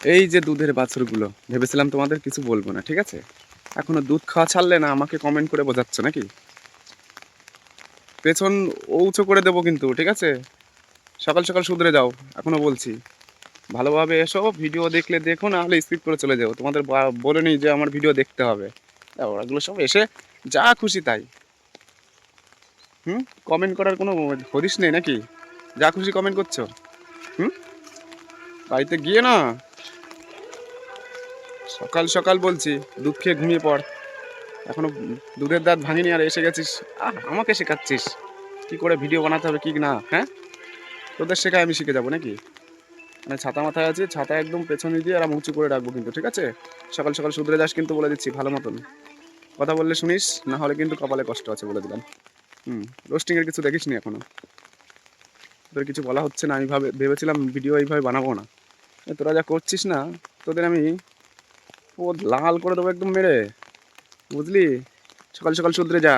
এই যে দুধের বাছুরগুলো, ভেবেছিলাম তোমাদের কিছু বলব না, ঠিক আছে? এখনও দুধ খাওয়া ছাড়লে না আমাকে কমেন্ট করে বোঝাচ্ছ নাকি? পেছন উঁচু করে দেবো কিন্তু, ঠিক আছে? সকাল সকাল শুধরে যাও, এখনও বলছি। ভালোভাবে এসো, ভিডিও দেখলে দেখো, না হলে স্কিপ করে চলে যাও। তোমাদের বলে নি যে আমার ভিডিও দেখতে হবে। ওরাগুলো সব এসে যা খুশি তাই। হুম? কমেন্ট করার কোনো হদিস নেই নাকি? যা খুশি কমেন্ট করছ। হুম? বাড়িতে গিয়ে না সকাল সকাল বলছি, দুধ খেয়ে ঘুমিয়ে পড়। এখনও দুধের দাঁত ভাঙিনি আর এসে গেছিস। আহ, আমাকে শেখাচ্ছিস। কি করে ভিডিও বানাতে হবে, কি না হ্যাঁ? তোদের শেখায় আমি শিখে যাব নাকি? মানে ছাতা মাথায় আছে, ছাতা একদম পেছনে দিয়ে আর আমি উঁচু করে রাখব কিন্তু, ঠিক আছে? সকাল সকাল শুধরে যাস কিন্তু বলে দিচ্ছি, ভালো মতন। কথা বললে শুনিস, না হলে কিন্তু কপালে কষ্ট আছে বলে দিলাম। হুম রোস্টিংয়ের কিছু দেখিস নি এখনও? তোদের কিছু বলা হচ্ছে না, আমি ভাবে ভেবেছিলাম ভিডিও এইভাবে বানাবো না। তোরা যা করছিস না, তোদের আমি ও লাল করে দেবো একদম মেরে বুঝলি? সকাল সকাল শুধরে যা।